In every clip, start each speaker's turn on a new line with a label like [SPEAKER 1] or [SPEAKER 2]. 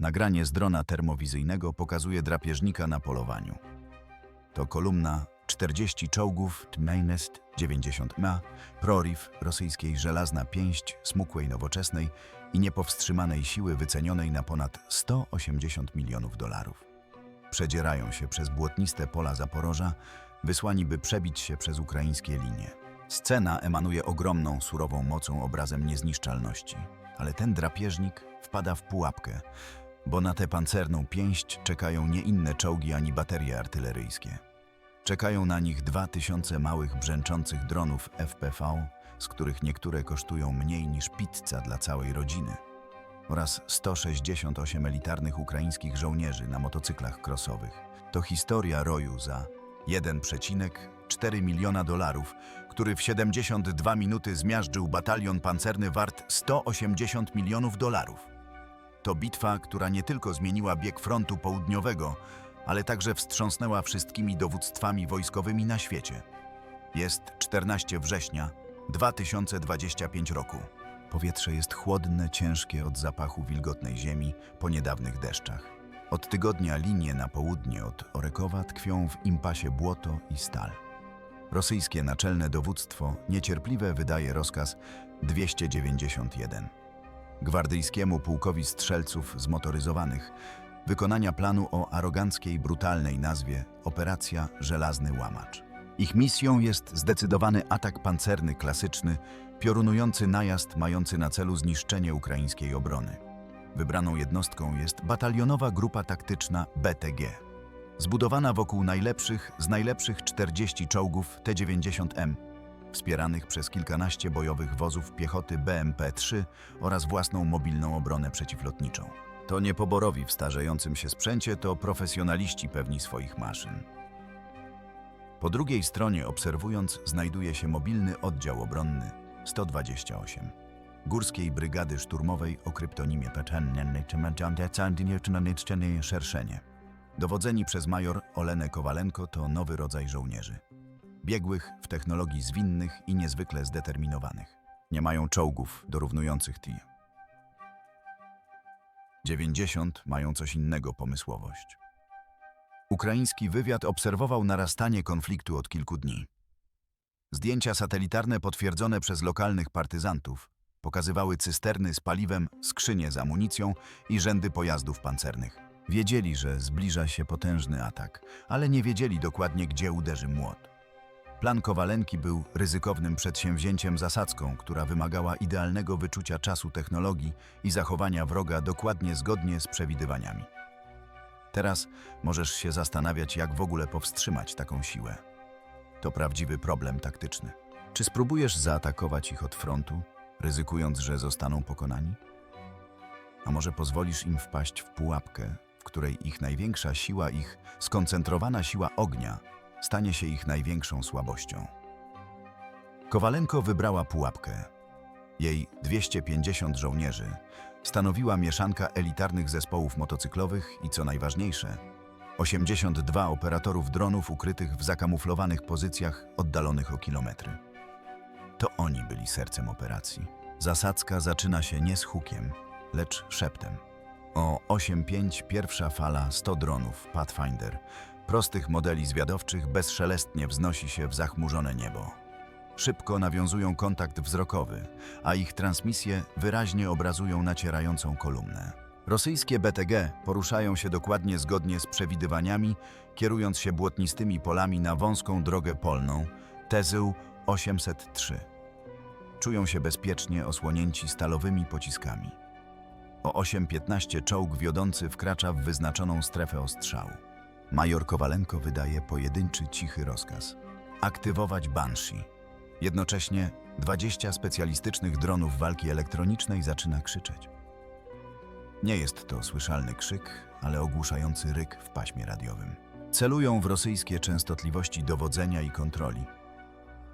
[SPEAKER 1] Nagranie z drona termowizyjnego pokazuje drapieżnika na polowaniu. To kolumna 40 czołgów Tmejnest 90 ma, proriw rosyjskiej żelazna pięść smukłej nowoczesnej i niepowstrzymanej siły wycenionej na ponad 180 milionów dolarów. Przedzierają się przez błotniste pola Zaporoża, wysłani by przebić się przez ukraińskie linie. Scena emanuje ogromną, surową mocą obrazem niezniszczalności. Ale ten drapieżnik wpada w pułapkę, bo na tę pancerną pięść czekają nie inne czołgi ani baterie artyleryjskie. Czekają na nich dwa tysiące małych brzęczących dronów FPV, z których niektóre kosztują mniej niż pizza dla całej rodziny, oraz 168 elitarnych ukraińskich żołnierzy na motocyklach crossowych. To historia roju za 1,4 miliona dolarów, który w 72 minuty zmiażdżył batalion pancerny wart 180 milionów dolarów. To bitwa, która nie tylko zmieniła bieg frontu południowego, ale także wstrząsnęła wszystkimi dowództwami wojskowymi na świecie. Jest 14 września 2025 roku. Powietrze jest chłodne, ciężkie od zapachu wilgotnej ziemi po niedawnych deszczach. Od tygodnia linie na południe od Orekowa tkwią w impasie błoto i stal. Rosyjskie naczelne dowództwo niecierpliwe wydaje rozkaz 291 gwardyjskiemu pułkowi strzelców zmotoryzowanych wykonania planu o aroganckiej, brutalnej nazwie Operacja Żelazny Łamacz. Ich misją jest zdecydowany atak pancerny klasyczny, piorunujący najazd mający na celu zniszczenie ukraińskiej obrony. Wybraną jednostką jest batalionowa grupa taktyczna BTG. Zbudowana wokół najlepszych z najlepszych 40 czołgów T-90M, wspieranych przez kilkanaście bojowych wozów piechoty BMP-3 oraz własną mobilną obronę przeciwlotniczą. To niepoborowi w starzejącym się sprzęcie, to profesjonaliści pewni swoich maszyn. Po drugiej stronie obserwując znajduje się mobilny oddział obronny 128 Górskiej Brygady Szturmowej o kryptonimie Szerszenie. Dowodzeni przez major Olenę Kowalenko to nowy rodzaj żołnierzy. Biegłych w technologii zwinnych i niezwykle zdeterminowanych. Nie mają czołgów dorównujących TI. 90 mają coś innego pomysłowość. Ukraiński wywiad obserwował narastanie konfliktu od kilku dni. Zdjęcia satelitarne potwierdzone przez lokalnych partyzantów pokazywały cysterny z paliwem, skrzynie z amunicją i rzędy pojazdów pancernych. Wiedzieli, że zbliża się potężny atak, ale nie wiedzieli dokładnie, gdzie uderzy młot. Plan Kowalenki był ryzykownym przedsięwzięciem zasadzką, która wymagała idealnego wyczucia czasu technologii i zachowania wroga dokładnie zgodnie z przewidywaniami. Teraz możesz się zastanawiać, jak w ogóle powstrzymać taką siłę. To prawdziwy problem taktyczny. Czy spróbujesz zaatakować ich od frontu, ryzykując, że zostaną pokonani? A może pozwolisz im wpaść w pułapkę, w której ich największa siła, ich skoncentrowana siła ognia, stanie się ich największą słabością? Kowalenko wybrała pułapkę. Jej 250 żołnierzy stanowiła mieszanka elitarnych zespołów motocyklowych i co najważniejsze, 82 operatorów dronów ukrytych w zakamuflowanych pozycjach oddalonych o kilometry. To oni byli sercem operacji. Zasadzka zaczyna się nie z hukiem, lecz szeptem. O 8.5 pierwsza fala 100 dronów Pathfinder, prostych modeli zwiadowczych, bezszelestnie wznosi się w zachmurzone niebo. Szybko nawiązują kontakt wzrokowy, a ich transmisje wyraźnie obrazują nacierającą kolumnę. Rosyjskie BTG poruszają się dokładnie zgodnie z przewidywaniami, kierując się błotnistymi polami na wąską drogę polną Tezył 803. Czują się bezpiecznie osłonięci stalowymi pociskami. O 8.15 czołg wiodący wkracza w wyznaczoną strefę ostrzału. Major Kowalenko wydaje pojedynczy, cichy rozkaz. Aktywować Banshee. Jednocześnie 20 specjalistycznych dronów walki elektronicznej zaczyna krzyczeć. Nie jest to słyszalny krzyk, ale ogłuszający ryk w paśmie radiowym. Celują w rosyjskie częstotliwości dowodzenia i kontroli,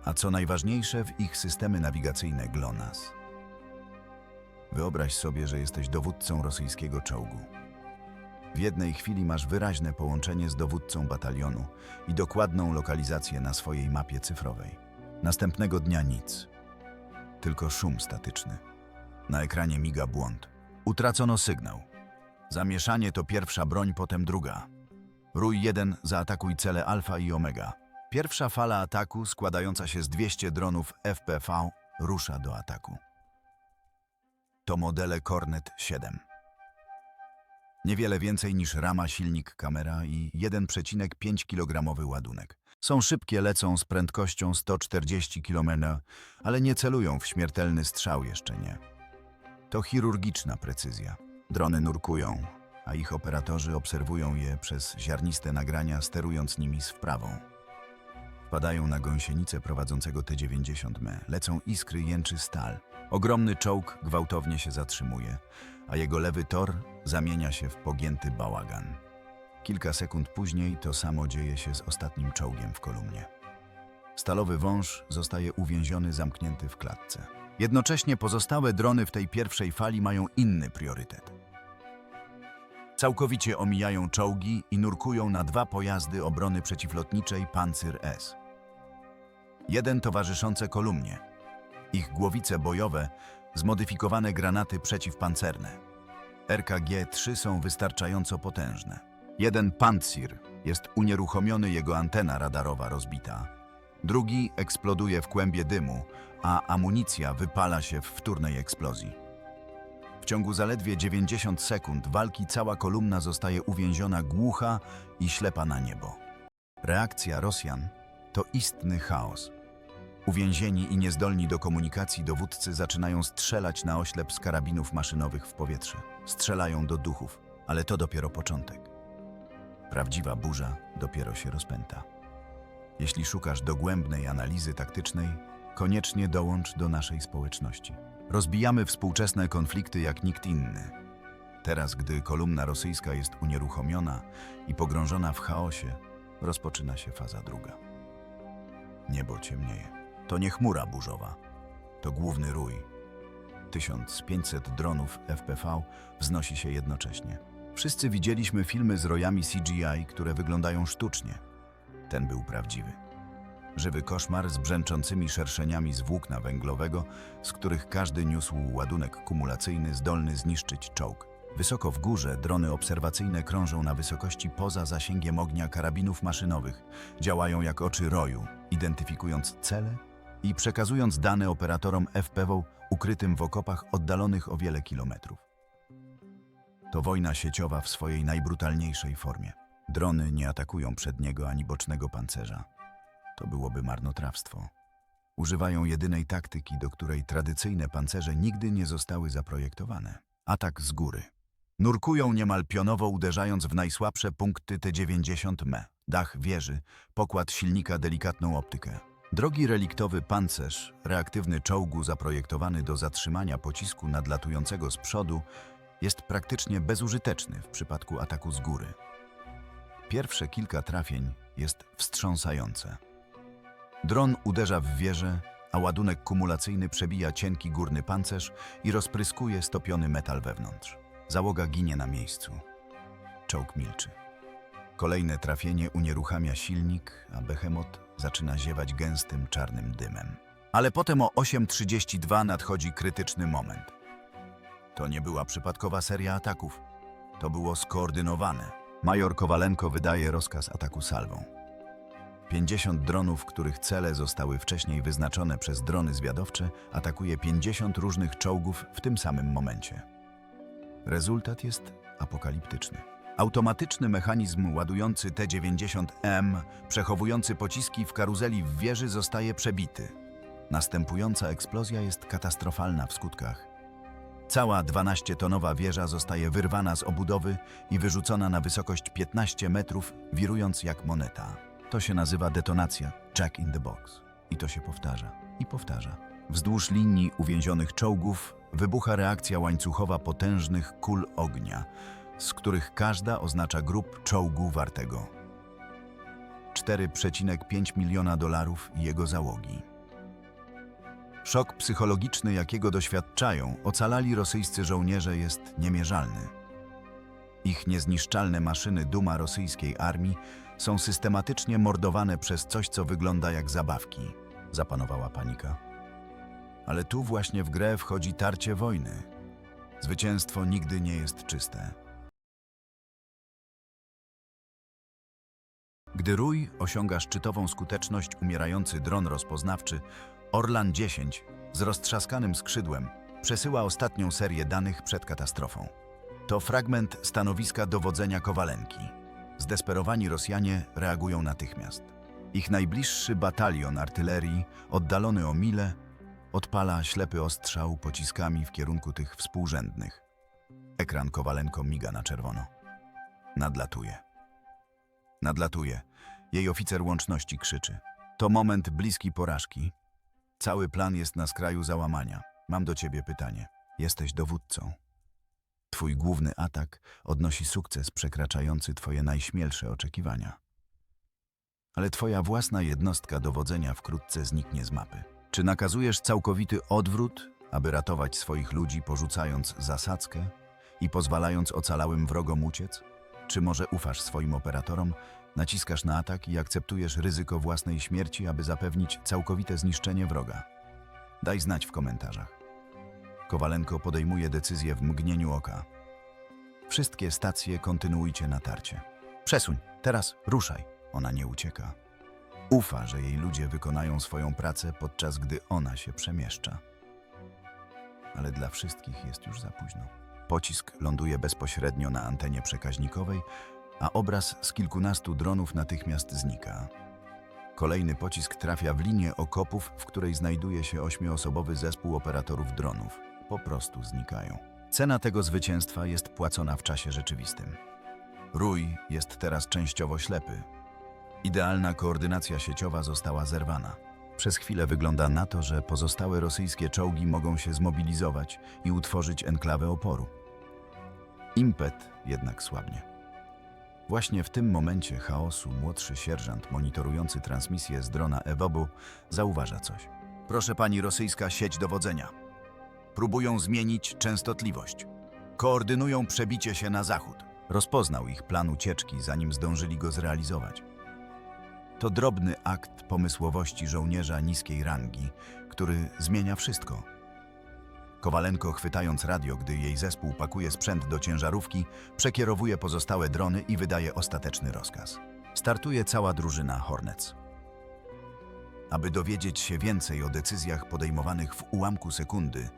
[SPEAKER 1] a co najważniejsze w ich systemy nawigacyjne GLONASS. Wyobraź sobie, że jesteś dowódcą rosyjskiego czołgu. W jednej chwili masz wyraźne połączenie z dowódcą batalionu i dokładną lokalizację na swojej mapie cyfrowej. Następnego dnia nic, tylko szum statyczny. Na ekranie miga błąd. Utracono sygnał. Zamieszanie to pierwsza broń, potem druga. Rój 1 zaatakuj cele Alfa i Omega. Pierwsza fala ataku, składająca się z 200 dronów FPV, rusza do ataku. To modele Cornet 7. Niewiele więcej niż rama, silnik, kamera i 1,5 kg ładunek. Są szybkie, lecą z prędkością 140 km, ale nie celują w śmiertelny strzał jeszcze nie. To chirurgiczna precyzja. Drony nurkują, a ich operatorzy obserwują je przez ziarniste nagrania, sterując nimi z wprawą. Wpadają na gąsienicę prowadzącego T-90M, lecą iskry, jęczy stal. Ogromny czołg gwałtownie się zatrzymuje, a jego lewy tor zamienia się w pogięty bałagan. Kilka sekund później to samo dzieje się z ostatnim czołgiem w kolumnie. Stalowy wąż zostaje uwięziony, zamknięty w klatce. Jednocześnie pozostałe drony w tej pierwszej fali mają inny priorytet. Całkowicie omijają czołgi i nurkują na dwa pojazdy obrony przeciwlotniczej Panzer S. Jeden towarzyszące kolumnie. Ich głowice bojowe, zmodyfikowane granaty przeciwpancerne. RKG-3 są wystarczająco potężne. Jeden Panzir jest unieruchomiony, jego antena radarowa rozbita. Drugi eksploduje w kłębie dymu, a amunicja wypala się w wtórnej eksplozji. W ciągu zaledwie 90 sekund walki cała kolumna zostaje uwięziona głucha i ślepa na niebo. Reakcja Rosjan to istny chaos. Uwięzieni i niezdolni do komunikacji dowódcy zaczynają strzelać na oślep z karabinów maszynowych w powietrze. Strzelają do duchów, ale to dopiero początek. Prawdziwa burza dopiero się rozpęta. Jeśli szukasz dogłębnej analizy taktycznej, koniecznie dołącz do naszej społeczności. Rozbijamy współczesne konflikty jak nikt inny. Teraz, gdy kolumna rosyjska jest unieruchomiona i pogrążona w chaosie, rozpoczyna się faza druga. Niebo ciemnieje. To nie chmura burzowa, to główny rój. 1500 dronów FPV wznosi się jednocześnie. Wszyscy widzieliśmy filmy z rojami CGI, które wyglądają sztucznie. Ten był prawdziwy. Żywy koszmar z brzęczącymi szerszeniami z włókna węglowego, z których każdy niósł ładunek kumulacyjny zdolny zniszczyć czołg. Wysoko w górze drony obserwacyjne krążą na wysokości poza zasięgiem ognia karabinów maszynowych. Działają jak oczy roju, identyfikując cele i przekazując dane operatorom FPV ukrytym w okopach oddalonych o wiele kilometrów. To wojna sieciowa w swojej najbrutalniejszej formie. Drony nie atakują przedniego ani bocznego pancerza. To byłoby marnotrawstwo. Używają jedynej taktyki, do której tradycyjne pancerze nigdy nie zostały zaprojektowane. Atak z góry. Nurkują niemal pionowo uderzając w najsłabsze punkty T-90M. Dach wieży, pokład silnika, delikatną optykę. Drogi reliktowy pancerz, reaktywny czołgu zaprojektowany do zatrzymania pocisku nadlatującego z przodu, jest praktycznie bezużyteczny w przypadku ataku z góry. Pierwsze kilka trafień jest wstrząsające. Dron uderza w wieżę, a ładunek kumulacyjny przebija cienki górny pancerz i rozpryskuje stopiony metal wewnątrz. Załoga ginie na miejscu. Czołg milczy. Kolejne trafienie unieruchamia silnik, a Behemoth zaczyna ziewać gęstym, czarnym dymem. Ale potem o 8.32 nadchodzi krytyczny moment. To nie była przypadkowa seria ataków. To było skoordynowane. Major Kowalenko wydaje rozkaz ataku salwą. 50 dronów, których cele zostały wcześniej wyznaczone przez drony zwiadowcze, atakuje 50 różnych czołgów w tym samym momencie. Rezultat jest apokaliptyczny. Automatyczny mechanizm ładujący T-90M, przechowujący pociski w karuzeli w wieży, zostaje przebity. Następująca eksplozja jest katastrofalna w skutkach. Cała 12-tonowa wieża zostaje wyrwana z obudowy i wyrzucona na wysokość 15 metrów, wirując jak moneta. To się nazywa detonacja Jack in the Box. I to się powtarza i powtarza. Wzdłuż linii uwięzionych czołgów wybucha reakcja łańcuchowa potężnych kul ognia, z których każda oznacza grup czołgu wartego 4,5 miliona dolarów jego załogi. Szok psychologiczny, jakiego doświadczają ocalali rosyjscy żołnierze, jest niemierzalny. Ich niezniszczalne maszyny duma rosyjskiej armii są systematycznie mordowane przez coś, co wygląda jak zabawki. Zapanowała panika. Ale tu właśnie w grę wchodzi tarcie wojny. Zwycięstwo nigdy nie jest czyste. Gdy rój osiąga szczytową skuteczność umierający dron rozpoznawczy, Orlan 10 z roztrzaskanym skrzydłem przesyła ostatnią serię danych przed katastrofą. To fragment stanowiska dowodzenia Kowalenki. Zdesperowani Rosjanie reagują natychmiast. Ich najbliższy batalion artylerii, oddalony o milę, odpala ślepy ostrzał pociskami w kierunku tych współrzędnych. Ekran Kowalenko miga na czerwono. Nadlatuje. Nadlatuje. Jej oficer łączności krzyczy. To moment bliski porażki. Cały plan jest na skraju załamania. Mam do ciebie pytanie. Jesteś dowódcą. Twój główny atak odnosi sukces przekraczający twoje najśmielsze oczekiwania. Ale twoja własna jednostka dowodzenia wkrótce zniknie z mapy. Czy nakazujesz całkowity odwrót, aby ratować swoich ludzi, porzucając zasadzkę i pozwalając ocalałym wrogom uciec? Czy może ufasz swoim operatorom, naciskasz na atak i akceptujesz ryzyko własnej śmierci, aby zapewnić całkowite zniszczenie wroga? Daj znać w komentarzach. Kowalenko podejmuje decyzję w mgnieniu oka. Wszystkie stacje kontynuujcie natarcie. Przesuń, teraz ruszaj. Ona nie ucieka. Ufa, że jej ludzie wykonają swoją pracę, podczas gdy ona się przemieszcza. Ale dla wszystkich jest już za późno. Pocisk ląduje bezpośrednio na antenie przekaźnikowej, a obraz z kilkunastu dronów natychmiast znika. Kolejny pocisk trafia w linię okopów, w której znajduje się ośmioosobowy zespół operatorów dronów. Po prostu znikają. Cena tego zwycięstwa jest płacona w czasie rzeczywistym. Rój jest teraz częściowo ślepy. Idealna koordynacja sieciowa została zerwana. Przez chwilę wygląda na to, że pozostałe rosyjskie czołgi mogą się zmobilizować i utworzyć enklawę oporu. Impet jednak słabnie. Właśnie w tym momencie chaosu młodszy sierżant monitorujący transmisję z drona Ewobu zauważa coś. Proszę pani rosyjska sieć dowodzenia. Próbują zmienić częstotliwość. Koordynują przebicie się na zachód. Rozpoznał ich plan ucieczki, zanim zdążyli go zrealizować. To drobny akt pomysłowości żołnierza niskiej rangi, który zmienia wszystko. Kowalenko, chwytając radio, gdy jej zespół pakuje sprzęt do ciężarówki, przekierowuje pozostałe drony i wydaje ostateczny rozkaz. Startuje cała drużyna Hornets. Aby dowiedzieć się więcej o decyzjach podejmowanych w ułamku sekundy,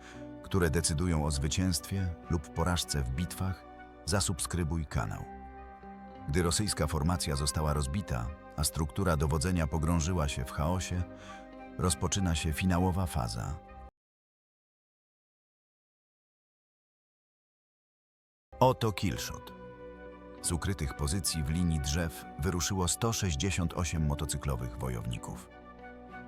[SPEAKER 1] które decydują o zwycięstwie lub porażce w bitwach, zasubskrybuj kanał. Gdy rosyjska formacja została rozbita, a struktura dowodzenia pogrążyła się w chaosie, rozpoczyna się finałowa faza. Oto killshot. Z ukrytych pozycji w linii drzew wyruszyło 168 motocyklowych wojowników.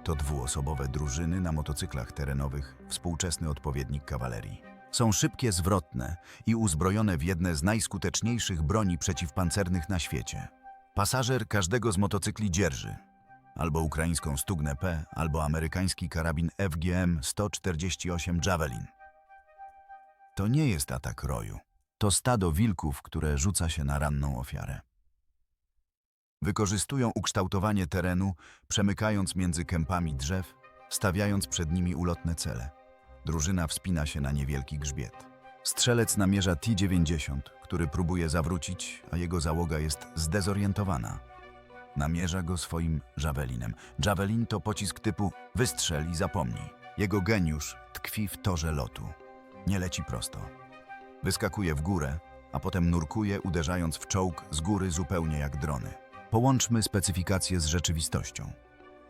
[SPEAKER 1] To dwuosobowe drużyny na motocyklach terenowych, współczesny odpowiednik kawalerii. Są szybkie, zwrotne i uzbrojone w jedne z najskuteczniejszych broni przeciwpancernych na świecie. Pasażer każdego z motocykli dzierży albo ukraińską Stugnę P, albo amerykański karabin FGM-148 Javelin. To nie jest atak roju. To stado wilków, które rzuca się na ranną ofiarę. Wykorzystują ukształtowanie terenu, przemykając między kępami drzew, stawiając przed nimi ulotne cele. Drużyna wspina się na niewielki grzbiet. Strzelec namierza T-90, który próbuje zawrócić, a jego załoga jest zdezorientowana. Namierza go swoim Javelinem. Javelin to pocisk typu wystrzel i zapomnij. Jego geniusz tkwi w torze lotu. Nie leci prosto. Wyskakuje w górę, a potem nurkuje, uderzając w czołg z góry zupełnie jak drony. Połączmy specyfikację z rzeczywistością.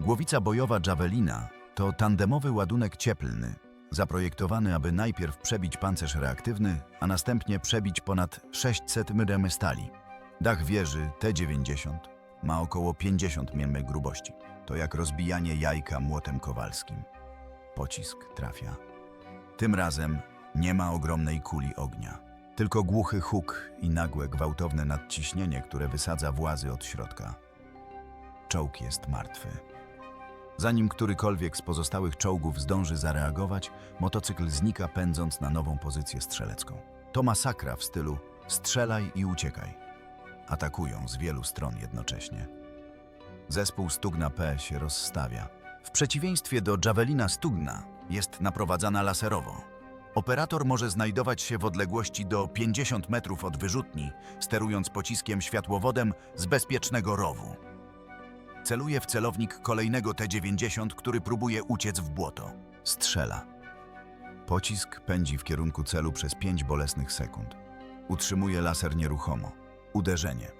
[SPEAKER 1] Głowica bojowa Javelina to tandemowy ładunek cieplny, zaprojektowany, aby najpierw przebić pancerz reaktywny, a następnie przebić ponad 600 mm stali. Dach wieży T-90 ma około 50 mm grubości. To jak rozbijanie jajka młotem kowalskim. Pocisk trafia. Tym razem nie ma ogromnej kuli ognia. Tylko głuchy huk i nagłe, gwałtowne nadciśnienie, które wysadza włazy od środka. Czołg jest martwy. Zanim którykolwiek z pozostałych czołgów zdąży zareagować, motocykl znika pędząc na nową pozycję strzelecką. To masakra w stylu strzelaj i uciekaj. Atakują z wielu stron jednocześnie. Zespół Stugna P się rozstawia. W przeciwieństwie do Javelina Stugna jest naprowadzana laserowo. Operator może znajdować się w odległości do 50 metrów od wyrzutni, sterując pociskiem światłowodem z bezpiecznego rowu. Celuje w celownik kolejnego T-90, który próbuje uciec w błoto. Strzela. Pocisk pędzi w kierunku celu przez 5 bolesnych sekund. Utrzymuje laser nieruchomo. Uderzenie.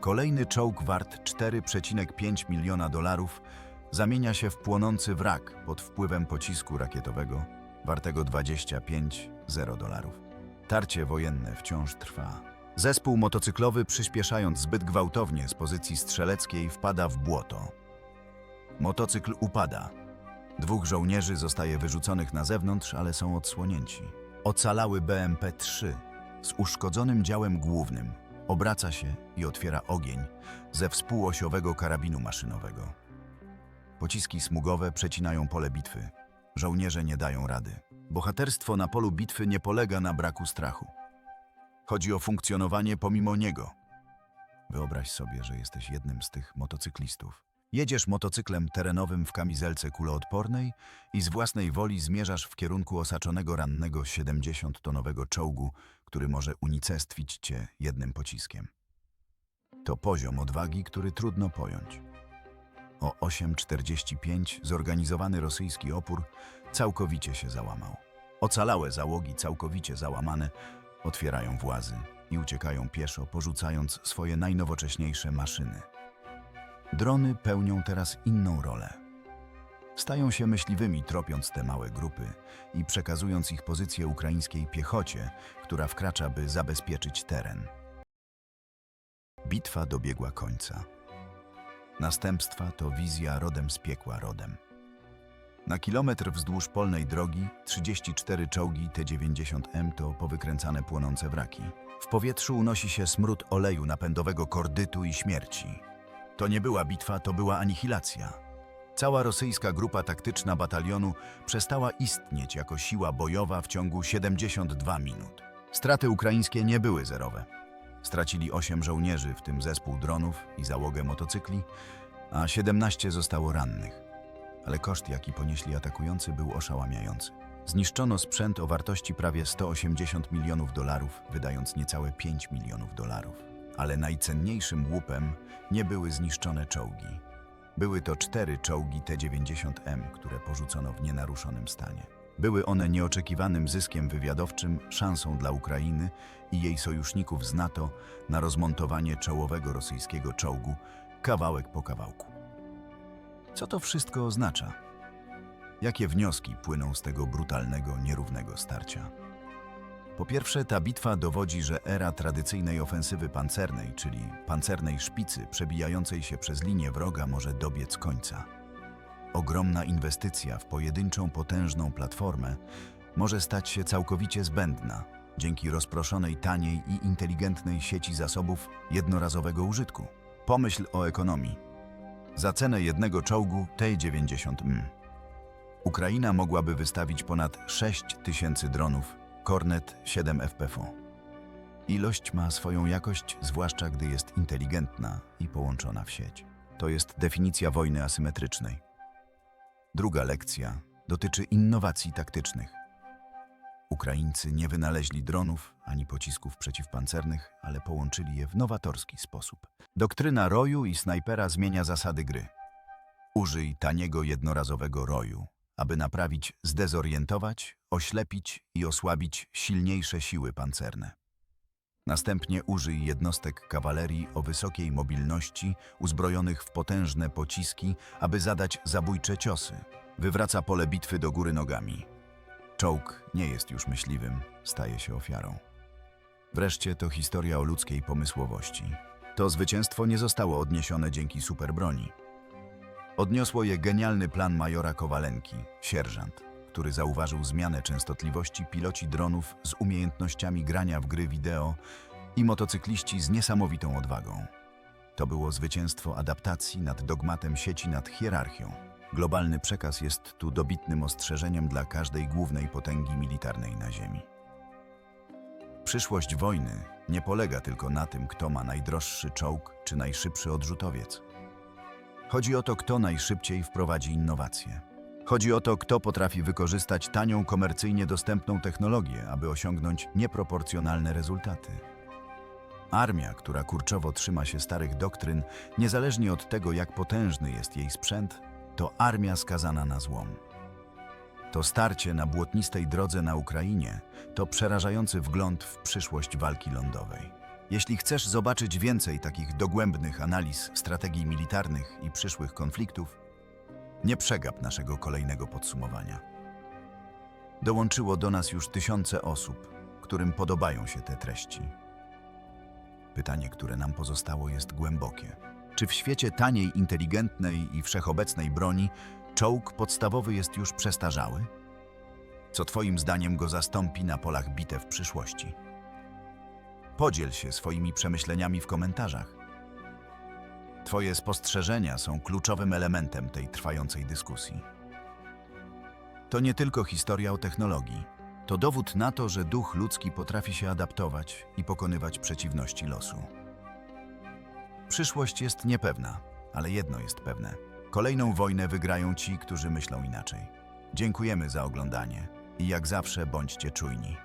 [SPEAKER 1] Kolejny czołg wart 4,5 miliona dolarów zamienia się w płonący wrak pod wpływem pocisku rakietowego wartego 25,0 dolarów. Tarcie wojenne wciąż trwa. Zespół motocyklowy, przyspieszając zbyt gwałtownie z pozycji strzeleckiej, wpada w błoto. Motocykl upada. Dwóch żołnierzy zostaje wyrzuconych na zewnątrz, ale są odsłonięci. Ocalały BMP-3 z uszkodzonym działem głównym obraca się i otwiera ogień ze współosiowego karabinu maszynowego. Pociski smugowe przecinają pole bitwy. Żołnierze nie dają rady. Bohaterstwo na polu bitwy nie polega na braku strachu. Chodzi o funkcjonowanie pomimo niego. Wyobraź sobie, że jesteś jednym z tych motocyklistów. Jedziesz motocyklem terenowym w kamizelce kuloodpornej i z własnej woli zmierzasz w kierunku osaczonego rannego 70-tonowego czołgu, który może unicestwić cię jednym pociskiem. To poziom odwagi, który trudno pojąć. O 8.45 zorganizowany rosyjski opór całkowicie się załamał. Ocalałe załogi, całkowicie załamane, otwierają włazy i uciekają pieszo, porzucając swoje najnowocześniejsze maszyny. Drony pełnią teraz inną rolę. Stają się myśliwymi, tropiąc te małe grupy i przekazując ich pozycję ukraińskiej piechocie, która wkracza, by zabezpieczyć teren. Bitwa dobiegła końca. Następstwa to wizja rodem z piekła rodem. Na kilometr wzdłuż polnej drogi 34 czołgi T-90M to powykręcane płonące wraki. W powietrzu unosi się smród oleju napędowego kordytu i śmierci. To nie była bitwa, to była anihilacja. Cała rosyjska grupa taktyczna batalionu przestała istnieć jako siła bojowa w ciągu 72 minut. Straty ukraińskie nie były zerowe. Stracili 8 żołnierzy, w tym zespół dronów i załogę motocykli, a 17 zostało rannych. Ale koszt, jaki ponieśli atakujący, był oszałamiający. Zniszczono sprzęt o wartości prawie 180 milionów dolarów, wydając niecałe 5 milionów dolarów. Ale najcenniejszym łupem nie były zniszczone czołgi. Były to cztery czołgi T-90M, które porzucono w nienaruszonym stanie. Były one nieoczekiwanym zyskiem wywiadowczym, szansą dla Ukrainy i jej sojuszników z NATO na rozmontowanie czołowego rosyjskiego czołgu kawałek po kawałku. Co to wszystko oznacza? Jakie wnioski płyną z tego brutalnego, nierównego starcia? Po pierwsze, ta bitwa dowodzi, że era tradycyjnej ofensywy pancernej, czyli pancernej szpicy przebijającej się przez linię wroga, może dobiec końca. Ogromna inwestycja w pojedynczą, potężną platformę może stać się całkowicie zbędna dzięki rozproszonej, taniej i inteligentnej sieci zasobów jednorazowego użytku. Pomyśl o ekonomii. Za cenę jednego czołgu T-90M Ukraina mogłaby wystawić ponad 6 tysięcy dronów Kornet 7 FPV. Ilość ma swoją jakość, zwłaszcza gdy jest inteligentna i połączona w sieć. To jest definicja wojny asymetrycznej. Druga lekcja dotyczy innowacji taktycznych. Ukraińcy nie wynaleźli dronów ani pocisków przeciwpancernych, ale połączyli je w nowatorski sposób. Doktryna roju i snajpera zmienia zasady gry. Użyj taniego jednorazowego roju, aby naprawić, zdezorientować, oślepić i osłabić silniejsze siły pancerne. Następnie użyj jednostek kawalerii o wysokiej mobilności, uzbrojonych w potężne pociski, aby zadać zabójcze ciosy. Wywraca pole bitwy do góry nogami. Czołg nie jest już myśliwym, staje się ofiarą. Wreszcie to historia o ludzkiej pomysłowości. To zwycięstwo nie zostało odniesione dzięki superbroni. Odniosło je genialny plan majora Kowalenki, sierżant, który zauważył zmianę częstotliwości piloci dronów z umiejętnościami grania w gry wideo i motocykliści z niesamowitą odwagą. To było zwycięstwo adaptacji nad dogmatem sieci nad hierarchią. Globalny przekaz jest tu dobitnym ostrzeżeniem dla każdej głównej potęgi militarnej na Ziemi. Przyszłość wojny nie polega tylko na tym, kto ma najdroższy czołg czy najszybszy odrzutowiec. Chodzi o to, kto najszybciej wprowadzi innowacje. Chodzi o to, kto potrafi wykorzystać tanią, komercyjnie dostępną technologię, aby osiągnąć nieproporcjonalne rezultaty. Armia, która kurczowo trzyma się starych doktryn, niezależnie od tego, jak potężny jest jej sprzęt, to armia skazana na złom. To starcie na błotnistej drodze na Ukrainie to przerażający wgląd w przyszłość walki lądowej. Jeśli chcesz zobaczyć więcej takich dogłębnych analiz strategii militarnych i przyszłych konfliktów, nie przegap naszego kolejnego podsumowania. Dołączyło do nas już tysiące osób, którym podobają się te treści. Pytanie, które nam pozostało, jest głębokie. Czy w świecie taniej, inteligentnej i wszechobecnej broni czołg podstawowy jest już przestarzały? Co Twoim zdaniem go zastąpi na polach bitew w przyszłości? Podziel się swoimi przemyśleniami w komentarzach. Twoje spostrzeżenia są kluczowym elementem tej trwającej dyskusji. To nie tylko historia o technologii. To dowód na to, że duch ludzki potrafi się adaptować i pokonywać przeciwności losu. Przyszłość jest niepewna, ale jedno jest pewne. Kolejną wojnę wygrają ci, którzy myślą inaczej. Dziękujemy za oglądanie i jak zawsze bądźcie czujni.